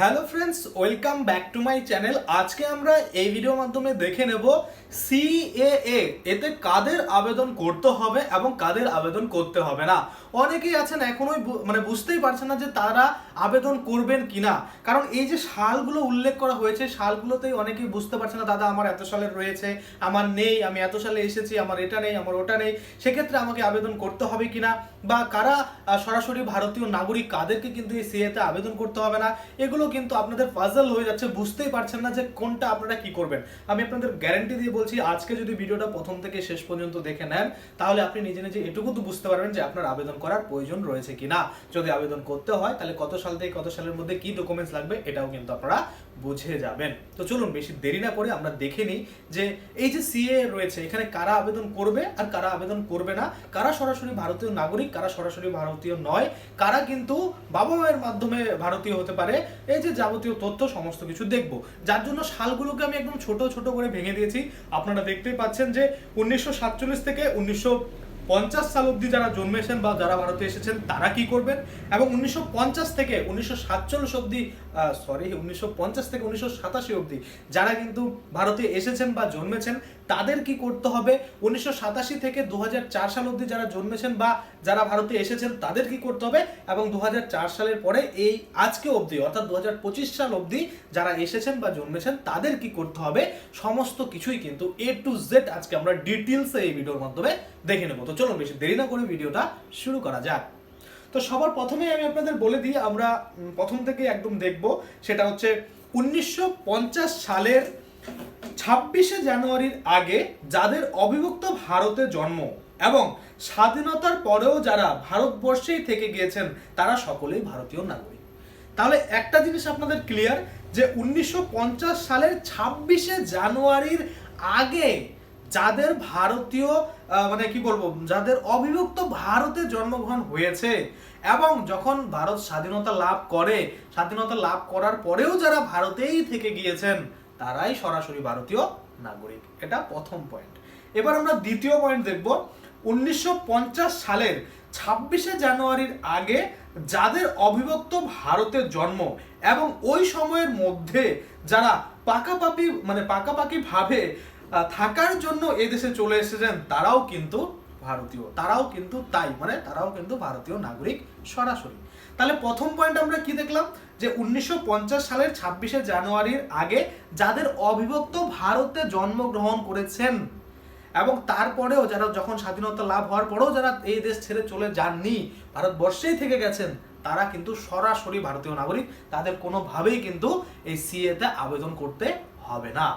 Hello friends welcome back to my channel আজকে আমরা এই ভিডিওর মাধ্যমে দেখে নেব সিএএ এতে কাদের আবেদন করতে হবে এবং কাদের আবেদন করতে হবে না। অনেকেই আছেন এখনোই মানে বুঝতেই পারছেন না যে তারা আবেদন করবেন কিনা। কারণ এই যে সালগুলো উল্লেখ করা হয়েছে, সালগুলোতেই অনেকেই বুঝতে পারছে না, দাদা, আমার এত সালের রয়েছে, আমার নেই, আমি এত সালে এসেছি, আমার এটা নেই, আমার ওটা নেই। সেক্ষেত্রে আমাকে আবেদন করতে হবে কিনা? বা কারা সরাসরি ভারতীয় নাগরিক, কাদেরকে কিন্তু এই সিএতে আবেদন করতে হবে না? এগুলো কিন্তু আপনাদের পাজল হয়ে যাচ্ছে, বুঝতেই পারছেন না যে কোনটা আপনারা কি করবেন। আমি আপনাদের গ্যারান্টি দিয়ে বলছি, আজকে যদি ভিডিওটা প্রথম থেকে শেষ পর্যন্ত দেখে নেন, তাহলে আপনি নিজে নিজে এটুকু তো বুঝতে পারবেন যে আপনার আবেদন করার প্রয়োজন রয়েছে কিনা। যদি আবেদন করতে হয়, তাহলে কত সাল থেকে কত সালের মধ্যে কি ডকুমেন্টস লাগবে, এটাও কিন্তু আপনারা বুঝে যাবেন। তো চলুন বেশি দেরি না করে আমরা দেখে নিই যে এই যে সিএ রয়েছে, এখানে কারা আবেদন করবে আর কারা আবেদন করবে না? কারা সরাসরি ভারতীয় নাগরিক, কারা সরাসরি ভারতীয় নয়? কারা কিন্তু বাবা মায়ের মাধ্যমে ভারতীয় হতে পারে? এই যে যাবতীয় তথ্য, সমস্ত কিছু দেখব। যার জন্য সালগুলোকে আমি একদম ছোট ছোট করে ভেঙে দিয়েছি। আপনারা দেখতেই পাচ্ছেন যে উনিশশো সাতচল্লিশ থেকে উনিশশো পঞ্চাশ সাল অবধি যারা জন্মেছেন বা যারা ভারতে এসেছেন, তারা কি করবেন? এবং উনিশশো পঞ্চাশ থেকে উনিশশো সাতচল্লিশ অবধি সরি উনিশশো পঞ্চাশ থেকে উনিশশো সাতাশি যারা কিন্তু ভারতে এসেছেন বা জন্মেছেন, তাদের কি করতে হবে? উনিশশো সাতাশি থেকে দু সাল অবধি যারা জন্মেছেন বা যারা ভারতে এসেছেন, তাদের কি করতে হবে? এবং দু হাজার চার সালের পরে এই আজকে অবধি, অর্থাৎ দু হাজার পঁচিশ সাল অবধি যারা এসেছেন বা জন্মেছেন, তাদের কি করতে হবে? সমস্ত কিছুই কিন্তু এ টু জেড আজকে আমরা ডিটেলসে এই ভিডিওর মাধ্যমে দেখে নেব। তো চলুন বেশি দেরি না করে ভিডিওটা শুরু করা যাক। তো সবার প্রথমেই আমি আপনাদের বলে দিই, আমরা প্রথম থেকে একদম দেখব, সেটা হচ্ছে উনিশশো পঞ্চাশ সালের ছাব্বিশে জানুয়ারির আগে যাদের অবিভক্ত ভারতে জন্ম এবং স্বাধীনতার পরেও যারা ভারতবর্ষেই থেকে গিয়েছেন, তারা সকলেই ভারতীয় নাগরিক। তাহলে একটা জিনিস আপনাদের ক্লিয়ার যে উনিশশো পঞ্চাশ সালের ছাব্বিশে জানুয়ারির আগে যাদের ভারতীয় মানে কি বলব যাদের অবিভক্ত ভারতে জন্মগ্রহণ হয়েছে এবং যখন ভারত স্বাধীনতা লাভ করে স্বাধীনতা লাভ করার পরেও যারা ভারতেই থেকে গিয়েছেন তারাই সরাসরি ভারতীয় নাগরিক। এটা প্রথম পয়েন্ট এবার আমরা দ্বিতীয় পয়েন্ট দেখব। উনিশশো পঞ্চাশ সালের ছাব্বিশে জানুয়ারির আগে যাদের অবিভক্ত ভারতে জন্ম এবং ওই সময়ের মধ্যে যারা পাকাপাকি মানে পাকাপাকি ভাবে আহ, থাকার জন্য এই দেশে চলে এসেছেন, তারাও কিন্তু ভারতীয়, তারাও কিন্তু তাই মানে তারাও কিন্তু ভারতীয় নাগরিক সরাসরি। তাহলে প্রথম পয়েন্ট আমরা কি দেখলাম? যে উনিশশো পঞ্চাশ সালের ছাব্বিশে জানুয়ারির আগে যাদের অবিভক্ত ভারতে জন্মগ্রহণ করেছেন, এবং তারপরেও যারা যখন স্বাধীনতা লাভ হওয়ার পরেও যারা এই দেশ ছেড়ে চলে যাননি, ভারতবর্ষেই থেকে গেছেন, তারা কিন্তু সরাসরি ভারতীয় নাগরিক, তাদের কোনোভাবেই কিন্তু এই সিএতে আবেদন করতে হবে না।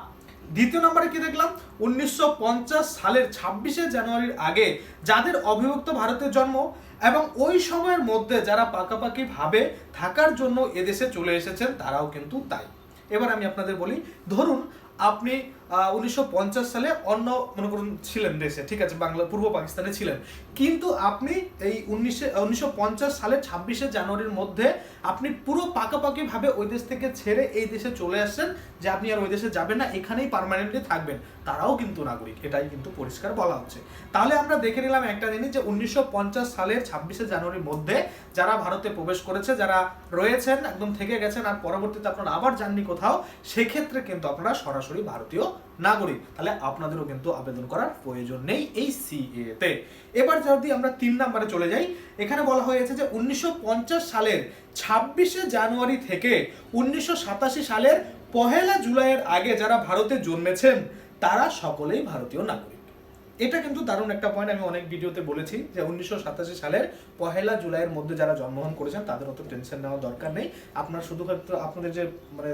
দ্বিতীয় নম্বরে কি দেখলাম? উনিশশো পঞ্চাশ সালের ছাব্বিশে জানুয়ারির আগে যাদের অবিভক্ত ভারতের জন্ম এবং ওই সময়ের মধ্যে যারা পাকাপাকিভাবে থাকার জন্য এদেশে চলে এসেছেন, তারাও কিন্তু তাই। এবার আমি আপনাদের বলি, ধরুন আপনি উনিশশো পঞ্চাশ সালে অন্য মনে করুন ছিলেন দেশে, ঠিক আছে, বাংলা, পূর্ব পাকিস্তানে ছিলেন। কিন্তু আপনি এই উনিশে উনিশশো সালে ছাব্বিশে জানুয়ারির মধ্যে আপনি পুরো পাকাপাকি ভাবে ওই দেশ থেকে ছেড়ে এই দেশে চলে আসছেন যে আপনি আর ওই দেশে যাবেন না, এখানেই পার্মানেন্টলি থাকবেন। তারাও কিন্তু নাগরিক, এটাই কিন্তু পরিষ্কার বলা হচ্ছে। তাহলে আমরা দেখে নিলাম একটা জিনিস যে উনিশশো পঞ্চাশ সালের ছাব্বিশে জানুয়ারির মধ্যে যারা ভারতে প্রবেশ করেছে, যারা রয়েছেন, একদম থেকে গেছেন, আর পরবর্তীতে আপনারা আবার যাননি কোথাও, সেক্ষেত্রে কিন্তু আপনারা সরাসরি ভারতীয় নাগরিক তাহলে আপনাদেরও কিন্তু আবেদন করার প্রয়োজন নেই এই সিএ তে। এবার যদি আমরা তিন নাম্বারে চলে যাই, এখানে বলা হয়েছে যে উনিশশো পঞ্চাশ সালের ছাব্বিশে জানুয়ারি থেকে উনিশশো সাতাশি সালের পহেলা জুলাইয়ের আগে যারা ভারতে জন্মেছেন, তারা সকলেই ভারতীয় নাগরিক। এটা কিন্তু দারুণ একটা পয়েন্ট আমি অনেক ভিডিওতে বলেছি যে উনিশশো সাতাশি সালের পহেলা জুলাইয়ের মধ্যে যারা জন্মগ্রহণ করেছেন, তাদের অত টেনশন নেওয়ার দরকার নেই। আপনার শুধুমাত্র আপনাদের যে মানে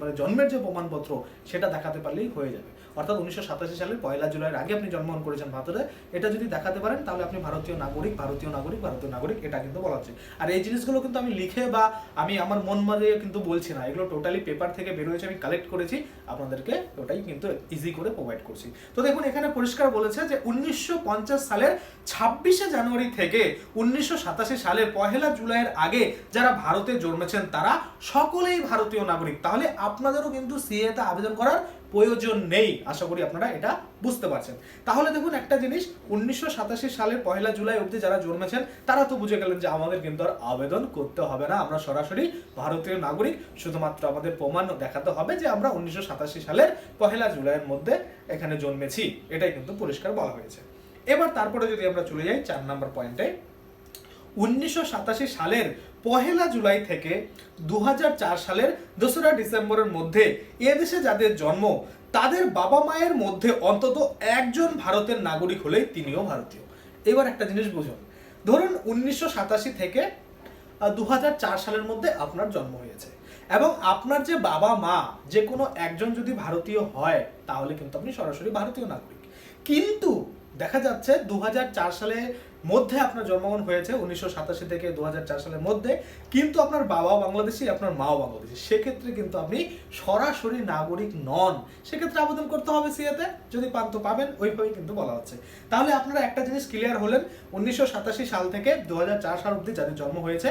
মানে জন্মের যে প্রমাণপত্র, সেটা দেখাতে পারলেই হয়ে যাবে। অর্থাৎ উনিশশো সাতাশি সালের পয়লা জুলাইয়ের আগে আপনি জন্মগ্রহণ করেছেন ভারতে, এটা যদি দেখাতে পারেন তাহলে আপনি ভারতীয় নাগরিক ভারতীয় নাগরিক ভারতীয় নাগরিক, এটা কিন্তু বলা হচ্ছে। আর এই জিনিসগুলো কিন্তু আমি লিখে বা আমি আমার মন মাঝে কিন্তু বলছি না, এগুলো টোটালি পেপার থেকে বেরোয়েছে আমি কালেক্ট করেছি, আপনাদেরকে ওটাই কিন্তু ইজি করে প্রোভাইড করছি। তো দেখুন, এখানে পরিষ্কার বলেছে যে উনিশশো পঞ্চাশ সালের ছাব্বিশে জানুয়ারি থেকে উনিশশো সালের পহেলা জুলাইয়ের আগে যারা ভারতে জন্মেছেন তারা সকলেই ভারতীয় নাগরিক। তাহলে আপনাদেরও কিন্তু সিএতে আবেদন করার প্রয়োজন নেই। আশা করি আপনারা এটা বুঝতে পারছেন। তাহলে দেখুন একটা জিনিস, উনিশশো সাতাশি সালের পয়লা জুলাই অবধি যারা জন্মেছেন, তারা তো বুঝে গেলেন যে আমাদের কিন্তু আর আবেদন করতে হবে না। আমরা সরাসরি ভারতীয় নাগরিক, শুধুমাত্র আমাদের প্রমাণ দেখাতে হবে যে আমরা উনিশশো সাতাশি সালের পহেলা জুলাইয়ের মধ্যে এখানে জন্মেছি। এটাই কিন্তু পরিষ্কার বলা হয়েছে। এবার তারপরে যদি আমরা চলে যাই, চার নম্বর পয়েন্টে উনিশশো সাতাশি সালের পহেলা জুলাই থেকে দুহাজার চার সালের দোসরা ডিসেম্বরের মধ্যে এদেশে যাদের জন্ম, তাদের বাবা মায়ের মধ্যে অন্তত একজন ভারতের নাগরিক হলেই তিনিও ভারতীয়। এবার একটা জিনিস বুঝুন। ধরুন উনিশশো সাতাশি থেকে দু হাজার চার সালের মধ্যে আপনার জন্ম হয়েছে এবং আপনার যে বাবা মা, যে কোনো একজন যদি ভারতীয় হয়, তাহলে কিন্তু আপনি সরাসরি ভারতীয় নাগরিক। কিন্তু দেখা যাচ্ছে দু সালের মধ্যে আপনার জন্মগ্রহণ হয়েছে উনিশশো সাতাশি থেকে দুহাজার চার সালের মধ্যে, কিন্তু আপনার বাবা বাংলাদেশি, আপনার মাও বাংলাদেশি। সেক্ষেত্রে কিন্তু আপনি সরাসরি নাগরিক নন। সেক্ষেত্রে আবেদন করতে হবে সিএতে, যদি পান তো পাবেন, ওইভাবেই কিন্তু বলা হচ্ছে। তাহলে আপনারা একটা জিনিস ক্লিয়ার হলেন, উনিশশো সাতাশি সাল থেকে দু হাজার চার সাল অবধি যাদের জন্ম হয়েছে,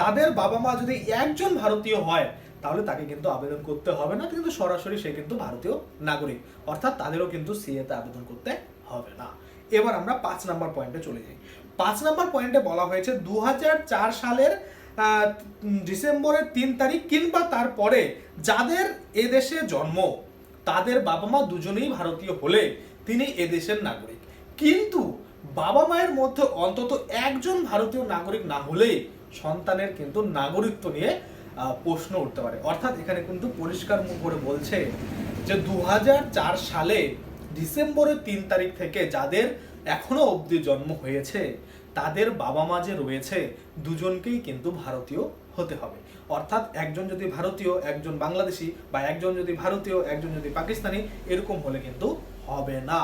তাদের বাবা মা যদি একজন ভারতীয় হয়, তাহলে তাকে কিন্তু আবেদন করতে হবে না, কিন্তু সরাসরি সে কিন্তু ভারতীয় নাগরিক। অর্থাৎ তাদেরও কিন্তু সিএতে আবেদন করতে হবে না। এবার আমরা পাঁচ নাম্বার পয়েন্টে চলে যাই। পাঁচ নাম্বার পয়েন্টে বলা হয়েছে দু হাজার চার সালের ডিসেম্বরের তিন তারিখ কিংবা তারপরে যাদের এদেশে জন্ম, তাদের বাবা মা দুজনেই ভারতীয় হলে তিনি এদেশের নাগরিক। কিন্তু বাবা মায়ের মধ্যে অন্তত একজন ভারতীয় নাগরিক না হলেই সন্তানের কিন্তু নাগরিকত্ব নিয়ে প্রশ্ন উঠতে পারে। অর্থাৎ এখানে কিন্তু পরিষ্কার করে বলছে যে দু হাজার চার সালে ডিসেম্বরের তিন তারিখ থেকে যাদের এখনও অবধি জন্ম হয়েছে, তাদের বাবা মা যে রয়েছে, দুজনকেই কিন্তু ভারতীয় হতে হবে। অর্থাৎ একজন যদি ভারতীয়, একজন বাংলাদেশি বা একজন যদি ভারতীয়, একজন যদি পাকিস্তানি, এরকম হলে কিন্তু হবে না।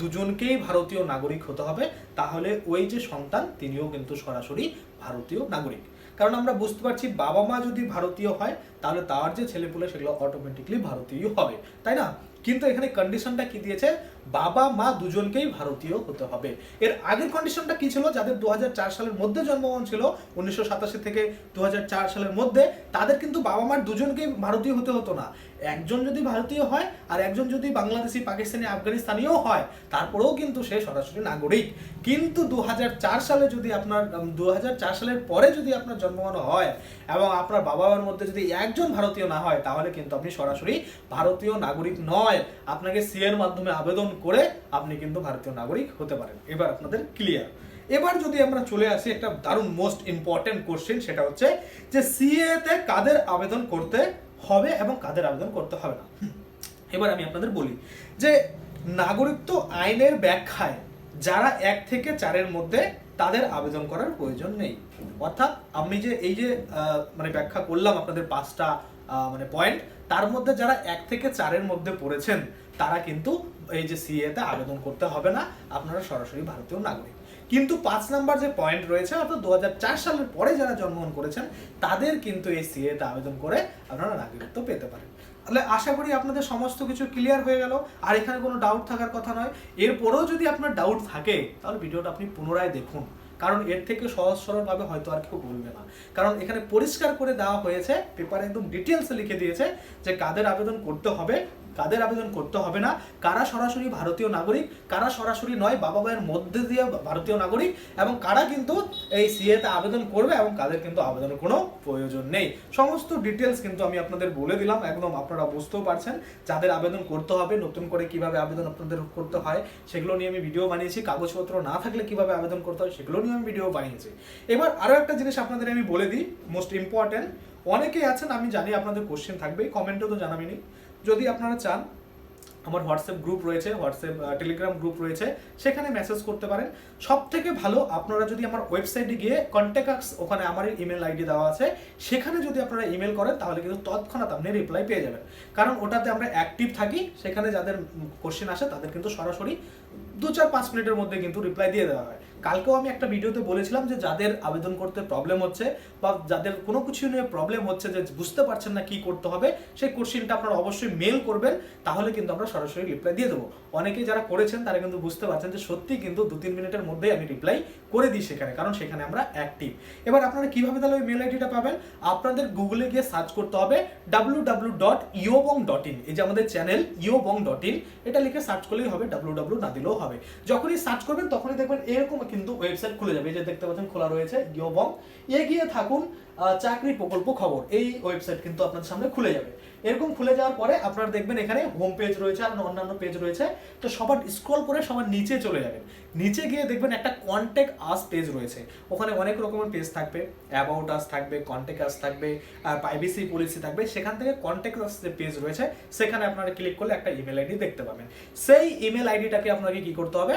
দুজনকেই ভারতীয় নাগরিক হতে হবে, তাহলে ওই যে সন্তান, তিনিও কিন্তু সরাসরি ভারতীয় নাগরিক। কারণ আমরা বুঝতে পারছি, বাবা মা যদি ভারতীয় হয়, তাহলে তার যে ছেলেপুলে, সেগুলো অটোমেটিকলি ভারতীয় হবে। তাই না? কিন্তু এখানে কন্ডিশনটা কি দিয়েছে? বাবা, মা দুজনকেই ভারতীয় হতে হবে। এর আগের কন্ডিশনটা কি ছিল? যাদের দু হাজার চার সালের মধ্যে জন্মগ্রহণ ছিল, উনিশশো সাতাশি থেকে দু হাজার চার সালের মধ্যে, তাদের কিন্তু বাবা মার দুজনকেই ভারতীয় হতে হতো না। একজন যদি ভারতীয় হয়, আর একজন যদি বাংলাদেশি, পাকিস্তানি আফগানিস্তানিও হয়, তারপরেও কিন্তু সে সরাসরি নাগরিক। কিন্তু দু হাজার চার সালে যদি আপনার দু হাজার চার সালের পরে যদি আপনার জন্মগ্রহণ হয়, এবং আপনার বাবা মার মধ্যে যদি একজন ভারতীয় না হয়, তাহলে কিন্তু আপনি সরাসরি ভারতীয় নাগরিক নয়। আপনাকে সি এর মাধ্যমে আবেদন করে আপনি কিন্তু ভারতীয় নাগরিক হতে পারেন। এবার আপনাদের ক্লিয়ার এবার যদি আমরা চলে আসি একটা দারুণ মোস্ট ইম্পর্টেন্ট কোশ্চেন সেটা হচ্ছে যে সিএ তে কাদের আবেদন করতে হবে এবং কাদের আবেদন করতে হবে না? এবার আমি আপনাদের বলি যে নাগরিকত্ব আইনের ব্যাখ্যায় যারা এক থেকে চারের মধ্যে তাদের আবেদন করার প্রয়োজন নেই। অর্থাৎ আমি যে এই যে মানে ব্যাখ্যা করলাম আপনাদের পাঁচটা মানে পয়েন্ট তার মধ্যে যারা এক থেকে চারের মধ্যে পড়েছেন, তারা কিন্তু এই যে সিএতে আবেদন করতে হবে না। আপনারা সরাসরি ভারতীয় নাগরিক। কিন্তু পাঁচ নাম্বার যে পয়েন্ট রয়েছে, অর্থাৎ দু সালের পরে যারা জন্মগ্রহণ করেছেন, তাদের কিন্তু এই সিএতে আবেদন করে আপনারা নাগরিকত্ব পেতে পারেন। তাহলে আশা করি আপনাদের সমস্ত কিছু ক্লিয়ার হয়ে গেল। আর এখানে কোনো ডাউট থাকার কথা নয়। এরপরেও যদি আপনার ডাউট থাকে, তাহলে ভিডিওটা আপনি পুনরায় দেখুন। কারণ এর থেকে সহজ সরলভাবে হয়তো আর কেউ বলবে না। কারণ এখানে পরিষ্কার করে দেওয়া হয়েছে পেপারে একদম ডিটেলসে লিখে দিয়েছে যে কাদের আবেদন করতে হবে কাদের আবেদন করতে হবে না? কারা সরাসরি ভারতীয় নাগরিক, কারা সরাসরি নয়, বাবা মায়ের মধ্যে দিয়ে ভারতীয় নাগরিক এবং কারা কিন্তু এই সিএতে আবেদন করবে এবং কাদের কিন্তু আবেদনের কোনো প্রয়োজন নেই। সমস্ত ডিটেলস কিন্তু আমি আপনাদের বলে দিলাম, একদম আপনারা বুঝতেও পারছেন যাদের আবেদন করতে হবে, নতুন করে কীভাবে আবেদন আপনাদের করতে হয় সেগুলো নিয়ে আমি ভিডিও বানিয়েছি। কাগজপত্র না থাকলে কীভাবে আবেদন করতে হয় সেগুলো নিয়ে আমি ভিডিও বানিয়েছি। এবার আরও একটা জিনিস আপনাদের আমি বলে দিই মোস্ট ইম্পর্টেন্ট অনেকেই আছেন, আমি জানি আপনাদের কোশ্চেন থাকবে কমেন্টও তো জানাবেনি যদি আপনারা চান, আমার হোয়াটসঅ্যাপ গ্রুপ রয়েছে হোয়াটসঅ্যাপ টেলিগ্রাম গ্রুপ রয়েছে, সেখানে মেসেজ করতে পারেন। সব থেকে ভালো, আপনারা যদি আমার ওয়েবসাইটে গিয়ে কন্ট্যাক্টস ওখানে আমার ইমেল আইডি দেওয়া আছে, সেখানে যদি আপনারা ইমেল করেন, তাহলে কিন্তু তৎক্ষণাৎ আপনি রিপ্লাই পেয়ে যাবেন। কারণ ওটাতে আমরা অ্যাক্টিভ থাকি, সেখানে যাদের কোশ্চেন আসে, তাদের কিন্তু সরাসরি দু চার পাঁচ মিনিটের মধ্যে কিন্তু রিপ্লাই দিয়ে দেওয়া হয়। কালকেও আমি একটা ভিডিওতে বলেছিলাম যে যাদের আবেদন করতে প্রবলেম হচ্ছে বা যাদের কোনো কিছু নিয়ে প্রবলেম হচ্ছে যে বুঝতে পারছেন না কি করতে হবে, সেই কোশ্চেনটা আপনারা অবশ্যই মেল করবেন, তাহলে কিন্তু আমরা সরাসরি রিপ্লাই দিয়ে দেবো। অনেকেই যারা করেছেন, তারা কিন্তু বুঝতে পারছেন যে সত্যি কিন্তু দু তিন মিনিটের মধ্যেই আমি রিপ্লাই করে দিই সেখানে, কারণ সেখানে আমরা অ্যাক্টিভ এবার আপনারা কীভাবে তাহলে ওই মেল আইডিটা পাবেন? আপনাদের গুগলে গিয়ে সার্চ করতে হবে ডাব্লু ডাব্লু ডট ইয়োবং ডট ইন এই যে আমাদের চ্যানেল ইয়োবং ডট ইন এটা লিখে সার্চ করলেই হবে ডাব্লু ডাব্লু না দিলেও হবে। যখনই সার্চ করবেন, তখনই দেখবেন এরকম কিন্তু ওয়েবসাইট খুলে যাবে। এই যে দেখতে পাচ্ছেন, খোলা রয়েছে ইয়োবং এগিয়ে থাকুন চাকরি প্রকল্প খবর। এই ওয়েবসাইট কিন্তু আপনাদের সামনে খুলে যাবে। এরকম খুলে যাওয়ার পরে আপনারা দেখবেন এখানে হোম পেজ রয়েছে আর অন্যান্য পেজ রয়েছে। তো সবার স্ক্রল করে সবার নিচে চলে যাবেন। নিচে গিয়ে দেখবেন একটা কন্ট্যাক্ট আস পেজ রয়েছে। ওখানে অনেক রকমের পেজ থাকবে। অ্যাবাউট আস থাকবে কন্ট্যাক্ট আস থাকবে প্রাইভেসি পলিসি থাকবে। সেখান থেকে কন্ট্যাক্ট আস যে পেজ রয়েছে, সেখানে আপনারা ক্লিক করলে একটা ইমেল আইডি দেখতে পাবেন। সেই ইমেল আইডিটাকে আপনাকে কি করতে হবে?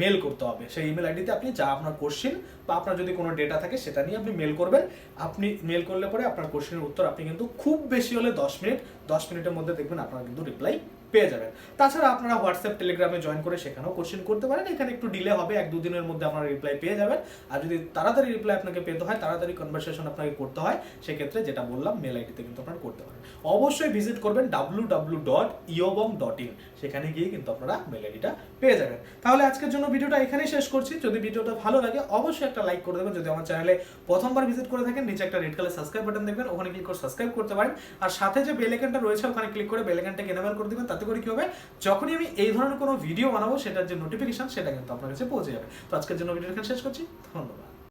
মেল করতে হবে। সেই ইমেল আইডিতে আপনি যা আপনার কোশ্চিন বা আপনার যদি কোনো ডেটা থাকে সেটা নিয়ে আপনি মেল করবেন। আপনি মেল করলে পরে আপনার কোশ্চেনের উত্তর আপনি কিন্তু খুব বেশি হলে দশ মিনিট, দশ মিনিটের মধ্যে দেখবেন আপনার কিন্তু রিপ্লাই পেয়ে যাবেন। তাছাড়া আপনারা হোয়াটসঅ্যাপ টেলিগ্রামে জয়েন করে সেখানেও কোশ্চেন করতে পারেন। এখানে একটু ডিলে হবে, এক দুদিনের মধ্যে আপনারা রিপ্লাই পেয়ে যাবেন। আর যদি তাড়াতাড়ি রিপ্লাই আপনাকে পেতে হয়, তাড়াতাড়ি কনভারসেশন আপনাকে করতে হয়, সেক্ষেত্রে যেটা বললাম মেল আইডিতে কিন্তু আপনারা করতে পারেন। অবশ্যই ভিজিট করবেন ডাব্লু ডাব্লু ডট ইয়োবং ডট ইন সেখানে গিয়ে কিন্তু আপনারা মেল আইডিটা পেয়ে যাবেন। তাহলে আজকের জন্য ভিডিওটা এখানেই শেষ করছি। যদি ভিডিওটা ভালো লাগে, অবশ্যই একটা লাইক করে দেবেন। যদি আমার চ্যানেলে প্রথমবার ভিজিট করে থাকেন, নিচে একটা রেড কালার সাবস্ক্রাইব বাটন দেখবেন, ওখানে ক্লিক করে সাবস্ক্রাইব করতে পারেন। আর সাথে যে বেল রয়েছে, ওখানে ক্লিক করে বেল আইকনটাকে এনেবল করে দিবেন তাতে করে কি হবে, যখনই আমি এই ধরনের কোনো ভিডিও বানাবো, সেটার যে নোটিফিকেশন সেটা কিন্তু আপনার কাছে পৌঁছে যাবে। তো আজকের জন্য ভিডিও শেষ করছি। ধন্যবাদ।